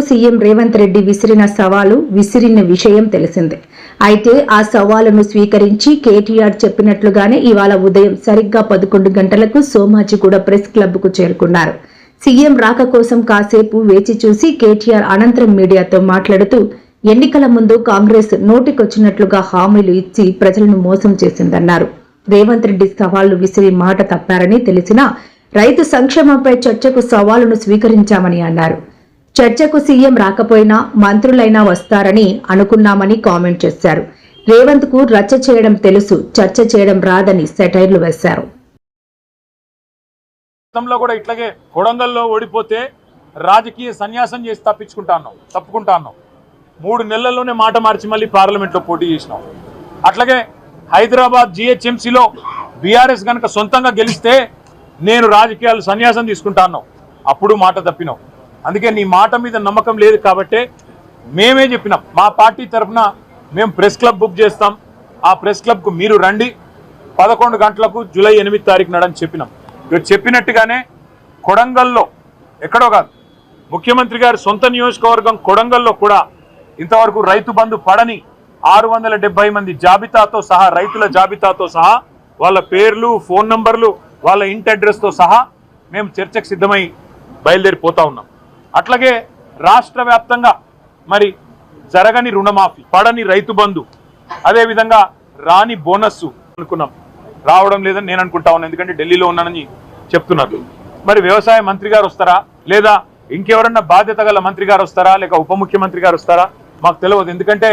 CM Revanth Reddy విసిరిన సవాలు విసిరిన విషయం తెలిసిందే. అయితే ఆ సవాలును స్వీకరించి కేటీఆర్ చెప్పినట్లుగానే ఇవాళ ఉదయం సరిగ్గా పదకొండు గంటలకు సోమాజిగూడ ప్రెస్ క్లబ్కు చేరుకున్నారు. సీఎం రాక కోసం కాసేపు వేచి చూసి కేటీఆర్ అనంతరం మీడియాతో మాట్లాడుతూ ఎన్నికల ముందు కాంగ్రెస్ నోటికొచ్చినట్లుగా హామీలు ఇచ్చి ప్రజలను మోసం చేసిందన్నారు. రేవంత్ రెడ్డి సవాళ్ళు విసిరి మాట తప్పారని తెలిసినా రైతు సంక్షేమంపై చర్చకు సవాలును స్వీకరించామని అన్నారు. చర్చకు సీఎం రాకపోయినా మంత్రులైనా వస్తారని అనుకున్నామని కామెంట్ చేశారు. రేవంత్కు రచ్చ చేయడం తెలుసు చర్చ చేయడం రాదని సెటైర్లు వేశారు. గతంలో కూడా ఇట్లాగే కొడంగల్లో ఓడిపోతే రాజకీయ సన్యాసం చేసి తప్పించుకుంటాను తప్పుకుంటాను మూడు నెలల్లోనే మాట మార్చి మళ్ళీ పార్లమెంట్లో పోటీ చేసినాం. అట్లాగే హైదరాబాద్ జిహెచ్ఎంసీలో బీఆర్ఎస్ కనుక సొంతంగా గెలిస్తే నేను రాజకీయాలు సన్యాసం తీసుకుంటాను అప్పుడు మాట తప్పినాం. అందుకే నీ మాట మీద నమ్మకం లేదు కాబట్టే మేమే చెప్పినాం. మా పార్టీ తరఫున మేము ప్రెస్ క్లబ్ బుక్ చేస్తాం. ఆ ప్రెస్ క్లబ్కు మీరు రండి. పదకొండు గంటలకు జూలై ఎనిమిది తారీఖు నాడని చెప్పినాం. ఇక చెప్పినట్టుగానే కొడంగల్లో ఎక్కడో కాదు ముఖ్యమంత్రి గారి సొంత నియోజకవర్గం కొడంగల్లో కూడా ఇంతవరకు రైతు బంధు పడని ఆరు వందల మంది జాబితాతో సహా రైతుల జాబితాతో సహా వాళ్ళ పేర్లు ఫోన్ నంబర్లు వాళ్ళ ఇంటి అడ్రస్తో సహా మేము చర్చకు సిద్ధమై బయలుదేరిపోతా ఉన్నాం. అట్లాగే రాష్ట్ర వ్యాప్తంగా మరి జరగని రుణమాఫీ పడని రైతు బంధు అదేవిధంగా రాని బోనస్ అనుకున్నాం. రావడం లేదని నేను అనుకుంటా ఉన్నాను ఎందుకంటే ఢిల్లీలో ఉన్నానని చెప్తున్నారు. మరి వ్యవసాయ మంత్రి గారు వస్తారా? లేదా ఇంకెవరన్నా బాధ్యత గల మంత్రి గారు వస్తారా? లేక ఉప ముఖ్యమంత్రి గారు వస్తారా? మాకు తెలియదు. ఎందుకంటే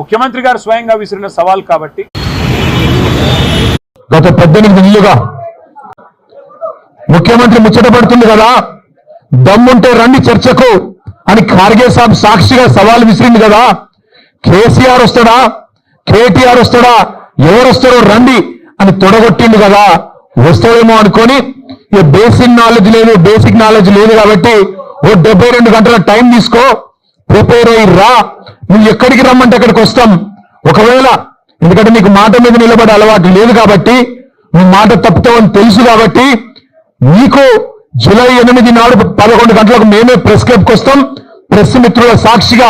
ముఖ్యమంత్రి గారు స్వయంగా విసిరిన సవాల్ కాబట్టి. గత పద్దెనిమిది నెలలుగా ముఖ్యమంత్రి ముచ్చట పడుతుంది కదా? దమ్ముంటే రండి చర్చకు అని ఖార్గే సాబ్ సాక్షిగా సవాల్ విసిరింది కదా. కేసీఆర్ వస్తాడా? కేటీఆర్ వస్తాడా? ఎవరు వస్తారో రండి అని తొడగొట్టింది కదా. వస్తాడేమో అనుకొని ఇక బేసిక్ నాలెడ్జ్ లేదు బేసిక్ నాలెడ్జ్ లేదు కాబట్టి ఓ డెబ్బై రెండు గంటల టైం తీసుకో. ప్రిపేర్ అయ్యి రా. నువ్వు ఎక్కడికి రమ్మంటే అక్కడికి వస్తాం. ఒకవేళ ఎందుకంటే నీకు మాట మీద నిలబడే అలవాటు లేదు కాబట్టి నువ్వు మాట తప్పుతావని తెలుసు కాబట్టి నీకు జూలై ఎనిమిది నాడు పదకొండు గంటలకు మేమే ప్రెస్ క్లబ్కి వస్తాం. ప్రెస్ మిత్రుల సాక్షిగా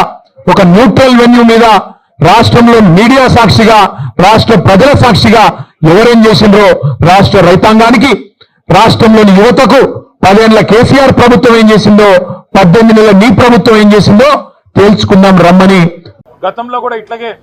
ఒక న్యూట్రల్ వెన్యూ మీద రాష్ట్రంలో మీడియా సాక్షిగా రాష్ట్ర ప్రజల సాక్షిగా ఎవరేం చేసిండ్రో రాష్ట్ర రైతాంగానికి రాష్ట్రంలోని యువతకు పదేళ్ళ కేసీఆర్ ప్రభుత్వం ఏం చేసిందో పద్దెనిమిది నెలల నీ ప్రభుత్వం ఏం చేసిందో తేల్చుకుందాం రమ్మని. గతంలో కూడా ఇట్లాగే